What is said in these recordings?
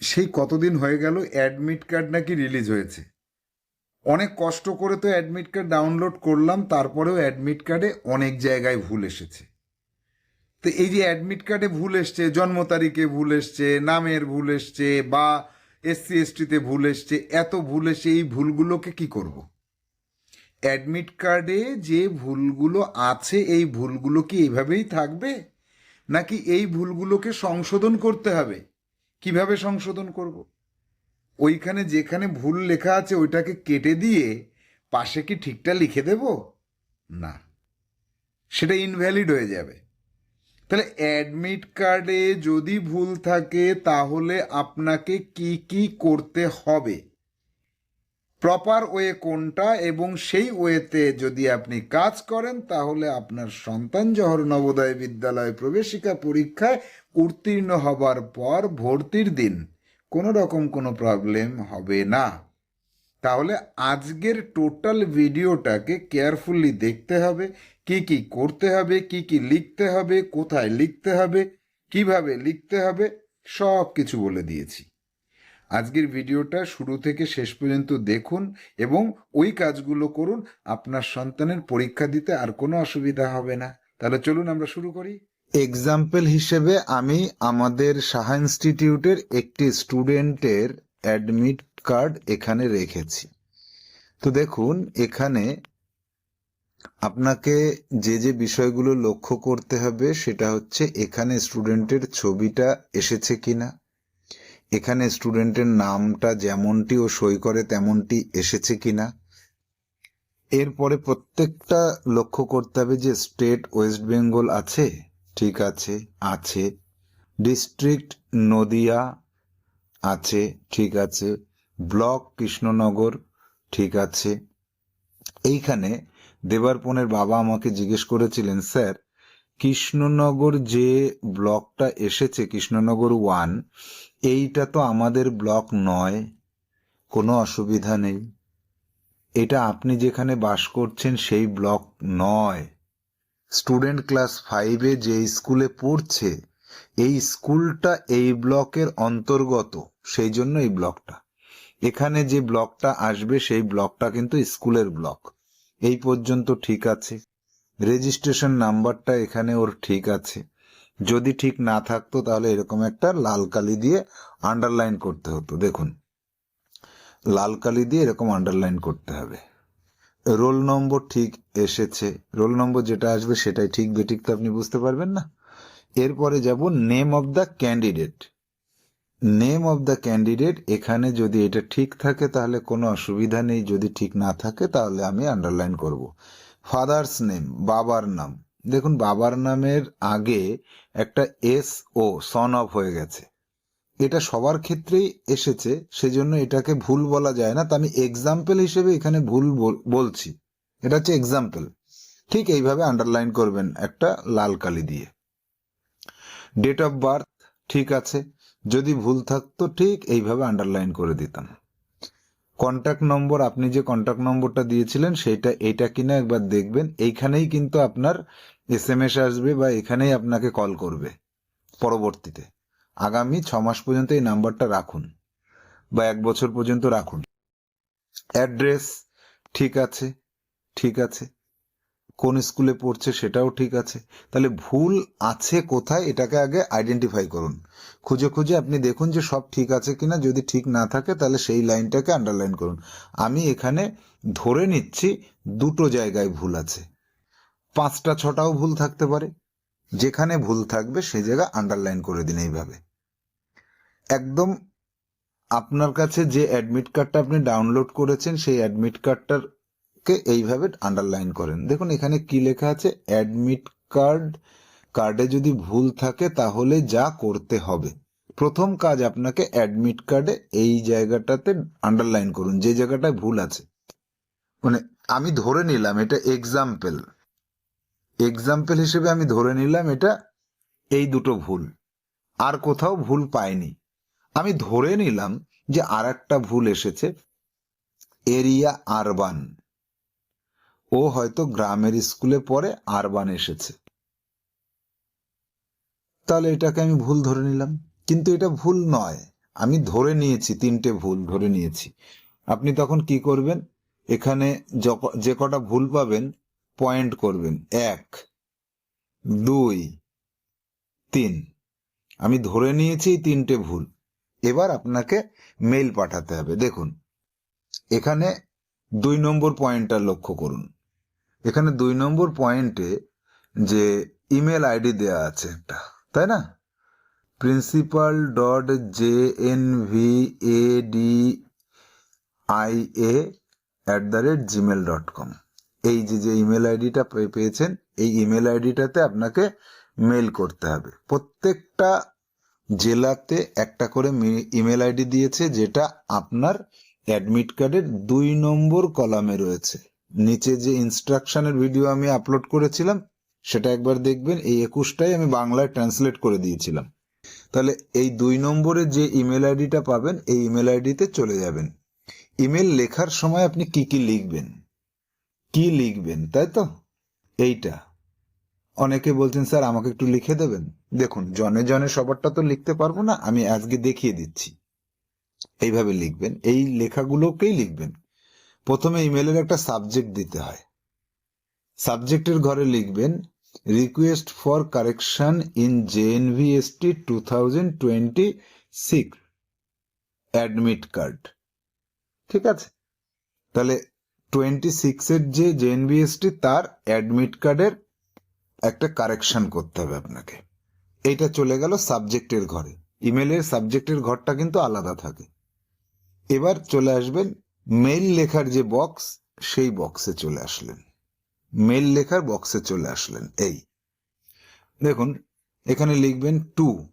সেই কতদিন হয়ে গেল অ্যাডমিট কার্ড নাকি রিলিজ হয়েছে? অনেক কষ্ট করে তো অ্যাডমিট কার্ড ডাউনলোড করলাম, তারপরেও অ্যাডমিট কার্ডে অনেক জায়গায় ভুল এসেছে। তো এই যে অ্যাডমিট কার্ডে ভুল এসছে, জন্ম তারিখে ভুল এসছে, নামের ভুল এসছে বা এসসি এসটিতে ভুল এসছে, এত ভুল এসে এই ভুলগুলোকে কি করব? অ্যাডমিট কার্ডে যে ভুলগুলো আছে, এই ভুলগুলো কি এইভাবেই থাকবে? নাকি এই ভুলগুলোকে সংশোধন করতে হবে? কীভাবে সংশোধন করব? ওইখানে যেখানে ভুল লেখা আছে ওইটাকে কেটে দিয়ে পাশে কি ঠিকটা লিখে দেব? না। সেটা ইনভ্যালিড হয়ে যাবে। তাহলে অ্যাডমিট কার্ডে যদি ভুল থাকে তাহলে আপনাকে কি কি করতে হবে? প্রপার ওয়ে কোনটা এবং সেই ওয়েতে যদি আপনি কাজ করেন, তাহলে আপনার সন্তান জহর নবোদয় বিদ্যালয় প্রবেশিকা পরীক্ষায় উত্তীর্ণ হবার পর ভর্তির দিন কোনো রকম কোনো প্রবলেম হবে না। তাহলে আজকের টোটাল ভিডিওটাকে কেয়ারফুলি দেখতে হবে, কি কি করতে হবে, কি কি লিখতে হবে, কোথায় লিখতে হবে, কীভাবে লিখতে হবে সব কিছু বলে দিয়েছি। আজকের ভিডিওটা শুরু থেকে শেষ পর্যন্ত দেখুন এবং ওই কাজগুলো করুন। আপনার সন্তানের পরীক্ষা দিতে আর কোনো অসুবিধা হবে না। তাহলে চলুন আমরা শুরু করি। এক্সাম্পল হিসেবে আমি আমাদের সাহা ইনস্টিটিউটের একটি স্টুডেন্টের অ্যাডমিট কার্ড এখানে রেখেছি। তো দেখুন, এখানে আপনাকে যে যে বিষয়গুলো লক্ষ্য করতে হবে সেটা হচ্ছে এখানে স্টুডেন্টের ছবিটা এসেছে কিনা। এখানে স্টুডেন্টের নামটা যেমনটি ও সই করে, তেমনটি এসেছে কিনা। এরপরে প্রত্যেকটা লক্ষ্য করতে হবে যে স্টেট ওয়েস্ট বেঙ্গল আছে? ঠিক আছে আছে। ডিস্ট্রিক্ট নদিয়া আছে? ঠিক আছে। ব্লক কৃষ্ণনগর? ঠিক আছে। এইখানে দেবারপনের বাবা আমাকে জিজ্ঞেস করেছিলেন, স্যার, কৃষ্ণনগর যে ব্লকটা এসেছে, কৃষ্ণনগর ওয়ান এইটা তো আমাদের ব্লক নয়, কোনো অসুবিধা নেই। এটা আপনি যেখানে বাস করছেন সেই ব্লক নয়। স্টুডেন্ট ক্লাস ফাইভে যে স্কুলে পড়ছে, এই স্কুলটা এই ব্লকের অন্তর্গত, সেই জন্য এই ব্লকটা। এখানে যে ব্লকটা আসবে, সেই ব্লকটা কিন্তু স্কুলের ব্লক। এই পর্যন্ত ঠিক আছে। রেজিস্ট্রেশন নাম্বারটা এখানে ওর ঠিক আছে। যদি ঠিক না থাকতো তাহলে এরকম একটা লাল কালি দিয়ে আন্ডারলাইন করতে হতো। দেখুন, লাল কালি দিয়ে এরকম আন্ডারলাইন করতে হবে। রোল নম্বর ঠিক এসেছে। রোল নম্বর যেটা আসবে সেটাই ঠিক বেঠিক তো আপনি বুঝতে পারবেন না? এরপরে যাব name of the candidate name of the candidate এখানে যদি এটা ঠিক থাকে তাহলে কোনো অসুবিধা নেই। যদি ঠিক না থাকে তাহলে আমি আন্ডারলাইন করব। ফাদার্স নেম বাবার নাম। দেখুন, বাবার নামের আগে একটা এস ও সন অফ হয়ে গেছে। এটা সবার ক্ষেত্রেই এসেছে, সেজন্য এটাকে ভুল বলা যায় না। তা আমি এক্সাম্পল হিসেবে এখানে ভুল বল- বলছি। এটা হচ্ছে এক্সাম্পল ঠিক এইভাবে আন্ডারলাইন করবেন একটা লাল কালি দিয়ে। ডেট অফ বার্থ ঠিক আছে। যদি ভুল থাকতো, ঠিক এইভাবে আন্ডারলাইন করে দিতাম। কন্ট্যাক্ট নম্বর আপনি যে কন্ট্যাক্ট নম্বরটা দিয়েছিলেন সেটা এটা কিনা একবার দেখবেন। এইখানেই কিন্তু আপনার এস এম এস আসবে বা এখানেই আপনাকে কল করবে, পরবর্তীতে। আগামী ছ মাস পর্যন্ত এই নাম্বারটা রাখুন বা এক বছর পর্যন্ত রাখুন। অ্যাড্রেস ঠিক আছে ঠিক আছে। কোন স্কুলে পড়ছে সেটাও ঠিক আছে। তাহলে ভুল আছে কোথায় এটাকে আগে আইডেন্টিফাই করুন। খুঁজে খুঁজে আপনি দেখুন যে সব ঠিক আছে কিনা। যদি ঠিক না থাকে তাহলে সেই লাইনটাকে আন্ডারলাইন করুন। আমি এখানে ধরে নিচ্ছি দুটো জায়গায় ভুল আছে। পাঁচটা, ছটাও ভুল থাকতে পারে। যেখানে ভুল থাকবে সেই জায়গা আন্ডারলাইন করে দিন এইভাবে। একদম আপনার কাছে যে অ্যাডমিট কার্ডটা আপনি ডাউনলোড করেছেন, সেই অ্যাডমিট কার্ডটার কে এইভাবে আন্ডারলাইন করেন। দেখুন, এখানে কি লেখা আছে? অ্যাডমিট কার্ড কার্ডে যদি ভুল থাকে তাহলে যা করতে হবে। প্রথম কাজ আপনাকে অ্যাডমিট কার্ডে এই জায়গাটাতে আন্ডারলাইন করুন, যে জায়গাটায় ভুল আছে। মানে আমি ধরে নিলাম, এটা এক্সাম্পল এক্সাম্পল হিসেবে আমি ধরে নিলাম, এটা এই দুটো ভুল। আর কোথাও ভুল পাইনি। আমি ধরে নিলাম যে আর একটা ভুল এসেছে। এরিয়া আরবান ও হয়তো গ্রামের স্কুলে পড়ে আরবান এসেছে। তাহলে এটাকে আমি ভুল ধরে নিলাম। কিন্তু এটা ভুল নয়। আমি ধরে নিয়েছি, তিনটে ভুল ধরে নিয়েছি। আপনি তখন কি করবেন? এখানে যে কটা ভুল পাবেন, পয়েন্ট করবেন। এক, দুই, তিন। আমি ধরে নিয়েছি তিনটে ভুল। এবার আপনাকে মেইল পাঠাতে হবে। দেখুন, এখানে দুই নম্বর পয়েন্টটা লক্ষ্য করুন। এখানে দুই নম্বর পয়েন্টে যে ইমেল আইডি দেয়া আছে একটা, তাই না? Principal dot J N V A D I A at the rate Gmail dot com এই যে যে ইমেল আইডিটা পেয়েছেন, এই ইমেল আইডিটাতে আপনাকে মেল করতে হবে। প্রত্যেকটা জেলাতে একটা করে ইমেল আইডি দিয়েছে, যেটা আপনার অ্যাডমিট কার্ডের দুই নম্বর কলামে রয়েছে। নিচে যে ইনস্ট্রাকশনের ভিডিও আমি আপলোড করেছিলাম, সেটা একবার দেখবেন, এই একুশটাই আমি বাংলায় ট্রান্সলেট করে দিয়েছিলাম। তাহলে এই দুই নম্বরে যে ইমেল আইডিটা পাবেন, এই ইমেল আইডিতে চলে যাবেন। ইমেল লেখার সময় আপনি কি কি লিখবেন? কি লিখবেন? তাই তো? এইটা। অনেকে বলছেন, স্যার, আমাকে একটু লিখে দেবেন? দেখুন, জনে জনে সবারটা তো লিখতে পারব না, আমি আজকে দেখিয়ে দিচ্ছি। এইভাবে লিখবেন। এই লেখাগুলোকেই লিখবেন। প্রথমে ইমেলের একটা সাবজেক্ট দিতে হয়। সাবজেক্টের ঘরে লিখবেন request for correction in JNVST two thousand twenty six admit card ঠিক আছে? তাহলে টোয়েন্টি সিক্সের যে জেএনভিএসটি তার অ্যাডমিট কার্ডের একটা কারেকশন করতে হবে আপনাকে। এইটা চলে গেল সাবজেক্টের ঘরে। ইমেলের সাবজেক্টের ঘরটা কিন্তু আলাদা থাকে। এবার চলে আসবেন মেইল লেখার যে বক্স, সেই বক্সে চলে আসলেন। মেইল লেখার বক্সে চলে আসলেন এই। দেখুন, এখানে লিখবেন to,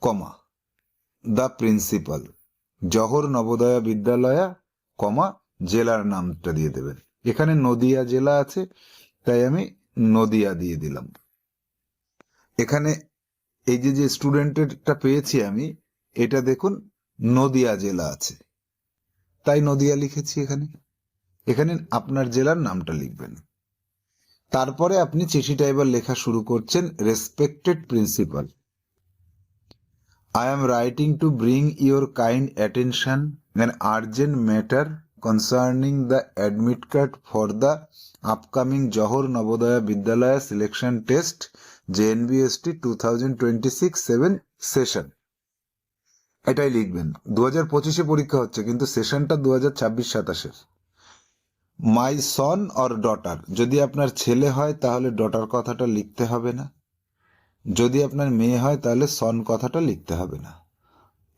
comma, the principal, Jawahar Navodaya Vidyalaya, comma, জেলার নামটা দিয়ে দেবেন। এখানে নদিয়া জেলা আছে, তাই আমি নদিয়া দিয়ে দিলাম। এখানে এই যে যে স্টুডেন্টেরটা পেয়েছি আমি, এটা দেখুন নদিয়া জেলা আছে। তাই নদিয়া লিখেছি এখানে। এখানে আপনার জেলার নামটা লিখবেন। তারপরে আপনি চিঠিটা এবার লেখা শুরু করছেন respected principal I am writing to bring your kind attention an urgent matter concerning the admit card for the upcoming Jawahar Navodaya Vidyalaya selection test JNVST two thousand twenty six seven session এটাই লিখবেন। দু হাজার পঁচিশে পরীক্ষা হচ্ছে, কিন্তু সেশনটা দু হাজার ছাব্বিশ সাতাশের। মাই সন অর ডটার যদি আপনার ছেলে হয়, তাহলে ডটার কথাটা লিখতে হবে না। যদি আপনার মেয়ে হয়, তাহলে সন কথাটা লিখতে হবে না।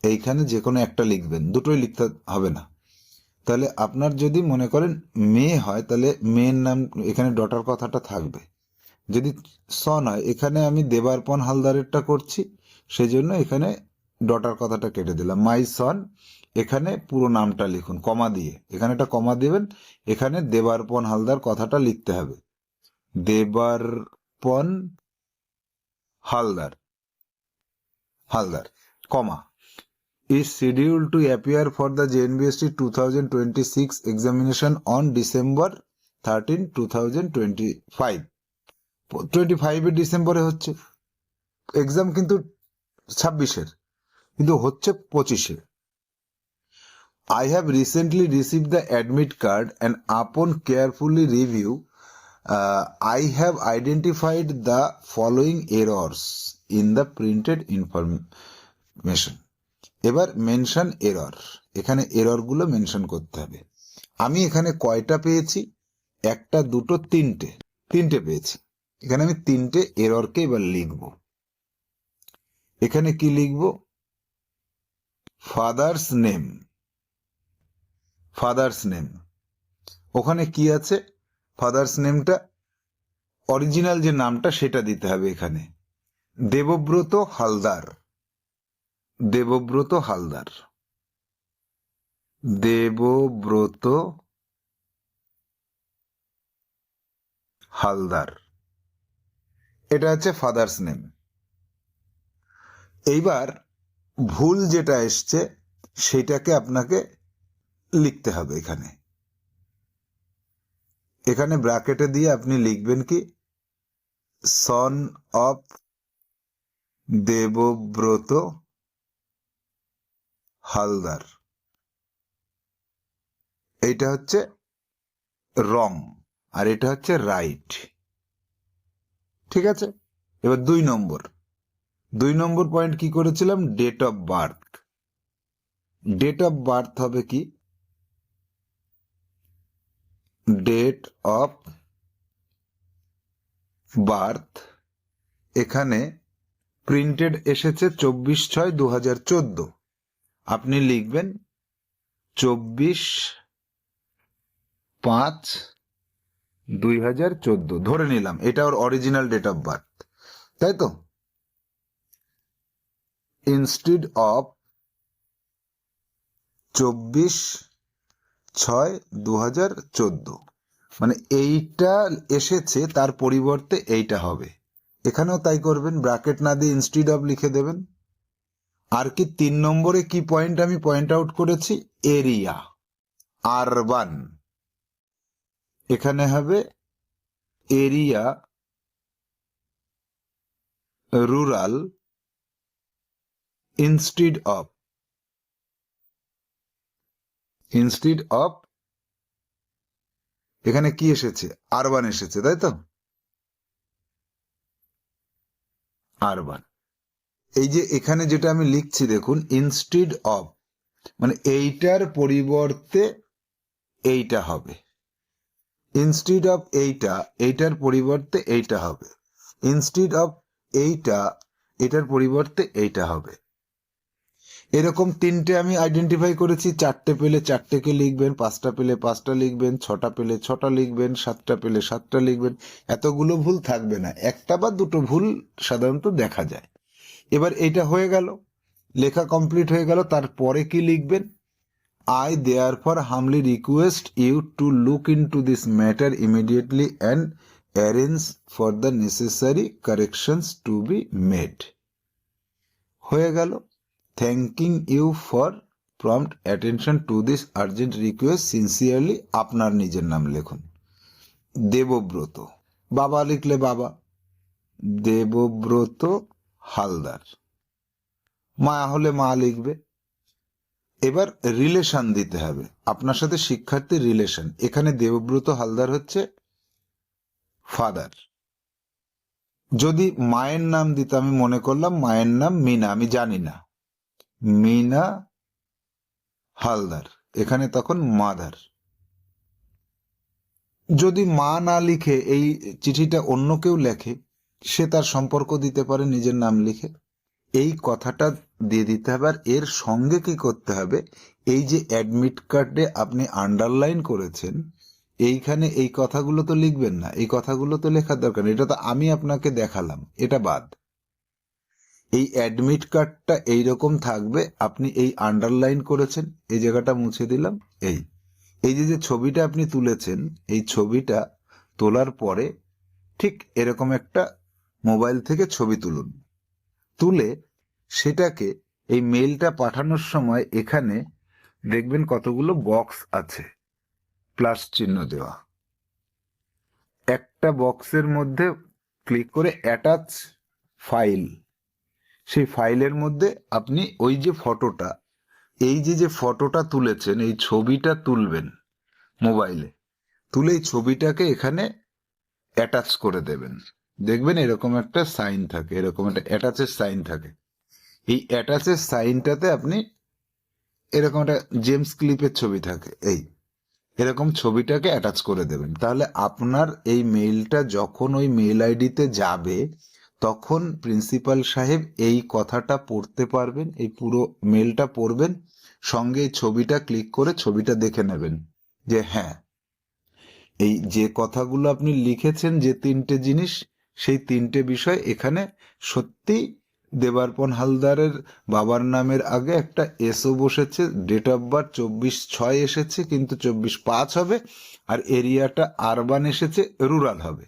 এইখানে যে কোনো একটা লিখবেন, দুটোই লিখতে হবে না। তাহলে আপনার যদি মনে করেন মেয়ে হয়, তাহলে মেয়ের নাম, এখানে ডটার কথাটা থাকবে। যদি সন হয়, এখানে আমি দেবারপন হালদারেরটা করছি সেই জন্য এখানে ডটার কথাটা কেটে দিলাম। মাই সন এখানে পুরো নামটা লিখুন, কমা দিয়ে। এখানে একটা কমা দেবেন, এখানে দেবারপন হালদার কথাটা লিখতে হবে। দেবারপন হালদার হালদার, কমা। Is scheduled to appear for the JNBST 2026 examination on December 13 2025 25 এ ডিসেম্বরে হচ্ছে। এক্সাম কিন্তু ছাব্বিশের। কিন্তু হচ্ছে পঁচিশে। I have recently receive the admit card and upon carefully review I have identified the following errors in the printed information এবার mention error এখানে এররগুলো মেনশন করতে হবে। আমি এখানে কয়টা পেয়েছি? একটা, দুটো, তিনটে। তিনটে পেয়েছি। এখানে আমি তিনটে এররকে এবার লিখব। এখানে কি লিখব? ফাদার্স নেম ফাদার্স নেম ওখানে কি আছে? ফাদার্স নেমটা অরিজিনাল যে নামটা সেটা দিতে হবে এখানে। দেবব্রত হালদার। দেবব্রত হালদার। দেবব্রত হালদার। এটা হচ্ছে ফাদার্স নেম এইবার ভুল যেটা এসছে, সেটাকে আপনাকে লিখতে হবে এখানে। এখানে ব্র্যাকেটে দিয়ে আপনি লিখবেন কি? Son of Debabrata Haldar. এইটা হচ্ছে রং আর এটা হচ্ছে রাইট। ঠিক আছে? এবার দুই নম্বর। দুই নম্বর পয়েন্ট কি করেছিলাম? Date of birth date of birth হবে কি? ডেট অফ বার্থ এখানে প্রিন্টেড এসেছে চব্বিশ ছয় দু হাজার চোদ্দ। আপনি লিখবেন চব্বিশ পাঁচ দুই হাজার চোদ্দ। ধরে নিলাম, এটা ওর অরিজিনাল ডেট অফ বার্থ তাই তো? ইনস্টিড অফ চব্বিশ ছয় দু হাজার চোদ্দ। মানে এইটা এসেছে, তার পরিবর্তে এইটা হবে। এখানেও তাই করবেন, ব্র্যাকেট না দিয়ে ইনস্টিড অফ লিখে দেবেন। আর কি তিন নম্বরে কি পয়েন্ট আমি পয়েন্ট আউট করেছি? এরিয়া আরবান এখানে হবে area rural instead of. Instead of, এখানে কি এসেছে? আরবান এসেছে, তাই তো? আরবান এই যে এখানে যেটা আমি লিখছি, দেখুন, ইনস্টিড অফ মানে এইটার পরিবর্তে এইটা হবে। ইনস্টিড অফ এইটা, এইটার পরিবর্তে এইটা হবে। ইনস্টিড অফ এইটা এটার পরিবর্তে এইটা হবে। এরকম তিনটে আমি আইডেন্টিফাই করেছি। চারটে পেলে চারটেকে লিখবেন, পাঁচটা পেলে পাঁচটা লিখবেন, ছটা পেলে ছটা লিখবেন, সাতটা পেলে সাতটা লিখবেন। এতগুলো ভুল থাকবে না। একটা বা দুটো ভুল সাধারণত দেখা যায়। এবার এটা হয়ে গেল, লেখা কমপ্লিট হয়ে গেল, তারপরে কি লিখবেন? I therefore humbly request you to look into this matter immediately and arrange for the necessary corrections to be made হয়ে গেল। Thanking you for prompt attention to this urgent request sincerely আপনার নিজের নাম লিখুন। দেবব্রত। বাবা লিখলে বাবা। দেবব্রত হালদার। মা হলে মা লিখবে। এবার রিলেশন দিতে হবে। আপনার সাথে শিক্ষার্থীর রিলেশন এখানে দেবব্রত হালদার হচ্ছে ফাদার যদি মায়ের নাম দিতে আমি মনে করলাম, মায়ের নাম মিনা। আমি জানি না। মিনা হালদার। এখানে তখন মাদার। যদি মা না লিখে, এই চিঠিটা অন্য কেউ লেখে, সে তার সম্পর্ক দিতে পারে, নিজের নাম লিখে। এই কথাটা দিয়ে দিতে হবে, আর এর সঙ্গে কি করতে হবে? এই যে অ্যাডমিট কার্ডে আপনি আন্ডারলাইন করেছেন, এইখানে এই কথাগুলো তো লিখবেন না। এই কথাগুলো তো লেখার দরকার এটা তো আমি আপনাকে দেখালাম। এটা বাদ। এই অ্যাডমিট কার্ডটা এইরকম থাকবে, আপনি এই আন্ডারলাইন করেছেন, এই জায়গাটা মুছে দিলাম, এই। এই যে যে ছবিটা আপনি তুলেছেন, এই ছবিটা তোলার পরে ঠিক এরকম একটা মোবাইল থেকে ছবি তুলুন। তুলে সেটাকে এই মেলটা পাঠানোর সময় এখানে দেখবেন কতগুলো বক্স আছে প্লাস চিহ্ন দেওয়া। একটা বক্সের মধ্যে ক্লিক করে অ্যাটাচ ফাইল সেই ফাইলের মধ্যে আপনি ওই যে ফটোটা, এই যে যে ফটোটা তুলেছেন, এই ছবিটা তুলবেন মোবাইলে, তুলে এই ছবিটাকে এখানে অ্যাটাচ করে দেবেন। দেখবেন এরকম একটা সাইন থাকে, এরকম একটা অ্যাটাচের সাইন থাকে। এই অ্যাটাচের সাইনটাতে আপনি এরকম একটা জেমস ক্লিপের ছবি থাকে, এই, এরকম ছবিটাকে অ্যাটাচ করে দেবেন। তাহলে আপনার এই মেইলটা যখন ওই মেইল আইডিতে যাবে তখন প্রিন্সিপাল সাহেব এই কথাটা পড়তে পারবেন, এই পুরো মেলটা পড়বেন, সঙ্গে ছবিটা ক্লিক করে ছবিটা দেখে নেবেন যে হ্যাঁ এই যে কথাগুলো আপনি লিখেছেন, যে তিনটে জিনিস, সেই তিনটে বিষয় এখানে সত্যি দেবার্পণ হালদারের বাবার নামের আগে একটা এসও বসেছে ডেট অফ বার্থ চব্বিশ ছয় এসেছে, কিন্তু চব্বিশ পাঁচ হবে, আর এরিয়াটা আরবান এসেছে রুরাল হবে।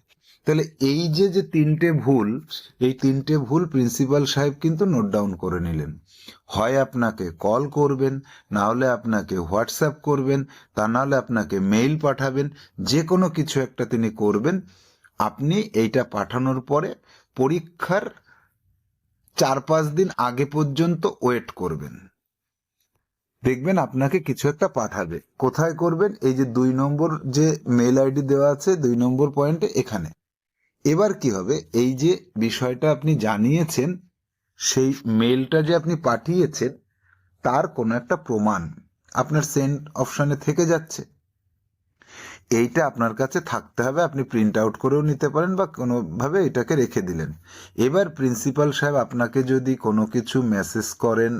তাহলে এই যে যে তিনটে ভুল, এই তিনটে ভুল প্রিন্সিপাল সাহেব কিন্তু নোট ডাউন করে নিলেন। হয় আপনাকে কল করবেন, না হলে আপনাকে হোয়াটসঅ্যাপ করবেন, তা না হলে আপনাকে মেইল পাঠাবেন, যে কোনো কিছু একটা তিনি করবেন। আপনি এইটা পাঠানোর পরে পরীক্ষার চার পাঁচ দিন আগে পর্যন্ত ওয়েট করবেন। দেখবেন আপনাকে কিছু একটা পাঠাবে। কোথায় করবেন? এই যে দুই নম্বর যে মেল আইডি দেওয়া আছে, দুই নম্বর পয়েন্টে এখানে। এবার কি হবে? এই যে বিষয়টা আপনি জানিয়েছেন, সেই মেলটা যে আপনি পাঠিয়েছেন, তার কোনো একটা প্রমাণ আপনার সেন্ড অপশনে থেকে যাচ্ছে। এইটা আপনার কাছে থাকতে হবে, আপনি প্রিন্ট আউট করেও নিতে পারেন বা কোনোভাবে এটাকে রেখে দিলেন। এবার প্রিন্সিপাল সাহেব আপনাকে যদি কোনো কিছু মেসেজ করেন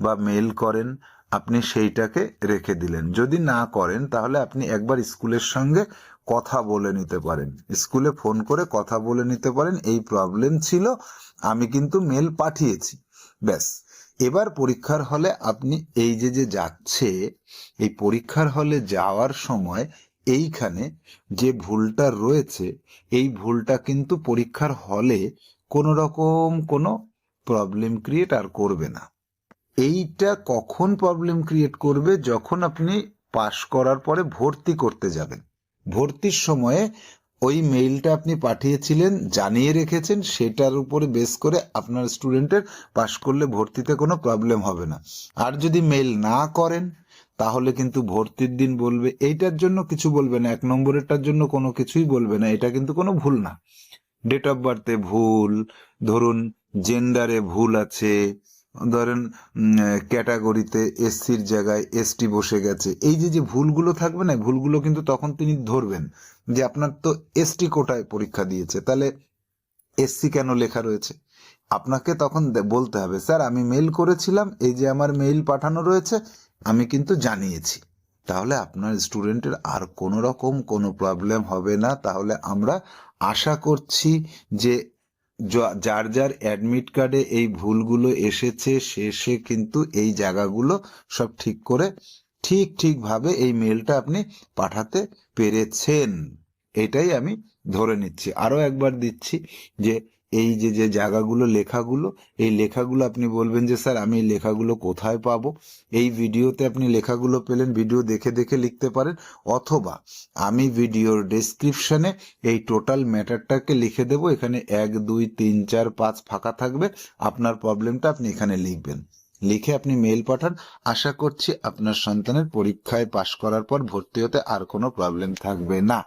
বা মেল করেন, আপনি সেইটাকে রেখে দিলেন। যদি না করেন, তাহলে আপনি একবার স্কুলের সঙ্গে কথা বলে নিতে পারেন। স্কুলে ফোন করে কথা বলে নিতে পারেন, এই প্রবলেম ছিল, আমি কিন্তু মেল পাঠিয়েছি। ব্যাস, এবার পরীক্ষার হলে আপনি এই যে যে যাচ্ছে, এই পরীক্ষার হলে যাওয়ার সময় এইখানে যে ভুলটা রয়েছে, এই ভুলটা কিন্তু পরীক্ষার হলে কোনো রকম কোনো প্রবলেম ক্রিয়েট আর করবে না। এইটা কখন প্রবলেম ক্রিয়েট করবে? যখন আপনি পাশ করার পরে ভর্তি করতে যাবেন। ভর্তির সময়ে ওই মেইলটা আপনি পাঠিয়েছিলেন, জানিয়ে রেখেছেন, সেটার উপরে বেস করে আপনার স্টুডেন্টের পাশ করলে ভর্তিতে কোনো প্রবলেম হবে না। আর যদি মেইল না করেন, তাহলে কিন্তু ভর্তির দিন বলবে, এইটার জন্য কিছু বলবে না, এক নম্বরেরটার জন্য কোনো কিছুই বলবে না, এটা কিন্তু কোনো ভুল না। ডেট অফ বার্থে ভুল, ধরুন জেন্ডারে ভুল আছে ধরেন ক্যাটাগরিতে এসসির জায়গায় এসটি বসে গেছে। এই যে যে ভুলগুলো থাকবে না ভুলগুলো কিন্তু তখন তিনি ধরবেন যে আপনার তো এসটি কোটায় পরীক্ষা দিয়েছে, তাহলে এসসি কেন লেখা রয়েছে? আপনাকে তখন বলতে হবে, স্যার, আমি মেইল করেছিলাম, এই যে আমার মেইল পাঠানো রয়েছে, আমি কিন্তু জানিয়েছি। তাহলে আপনার স্টুডেন্টের আর কোনো রকম কোনো প্রবলেম হবে না। তাহলে আমরা আশা করছি য- যার যার অ্যাডমিট কার্ডে এই ভুলগুলো এসেছে, সে সে কিন্তু এই জায়গাগুলো সব ঠিক করে ঠিক, ঠিকভাবে এই মেলটা আপনি পাঠাতে পেরেছেন। এটাই আমি ধরে নিচ্ছি। আরও একবার দিচ্ছি যে এই যে যে জায়গাগুলো, লেখাগুলো, এই লেখাগুলো আপনি বলবেন যে, স্যার, আমি এই লেখাগুলো কোথায় পাবো? এই ভিডিওতে আপনি লেখাগুলো পেলেন, ভিডিও দেখে দেখে লিখতে পারেন, অথবা আমি ভিডিওর ডেসক্রিপশনে এই টোটাল ম্যাটারটাকে লিখে দেবো। এখানে এক, দুই, তিন, চার, পাঁচ ফাঁকা থাকবে। আপনার প্রবলেমটা আপনি এখানে লিখবেন। লিখে আপনি মেল পাঠান। আশা করছি আপনার সন্তানের পরীক্ষায় পাশ করার পর ভর্তি হতে আর কোনো প্রবলেম থাকবে না।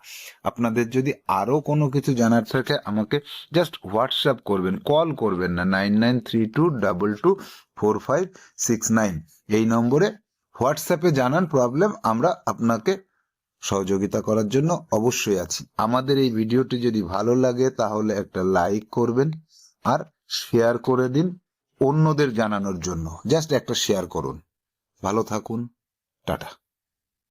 আপনাদের যদি আরও কোনো কিছু জানার থাকে, আমাকে জাস্ট হোয়াটসঅ্যাপ করবেন কল করবেন না। Nine nine three two double two four five six nine এই নম্বরে হোয়াটসঅ্যাপে জানান প্রবলেম আমরা আপনাকে সহযোগিতা করার জন্য অবশ্যই আছি। আমাদের এই ভিডিওটি যদি ভালো লাগে, তাহলে একটা লাইক করবেন আর শেয়ার করে দিন। অন্যদের জানানোর জন্য। জাস্ট একটা শেয়ার করুন। ভালো থাকুন। টাটা।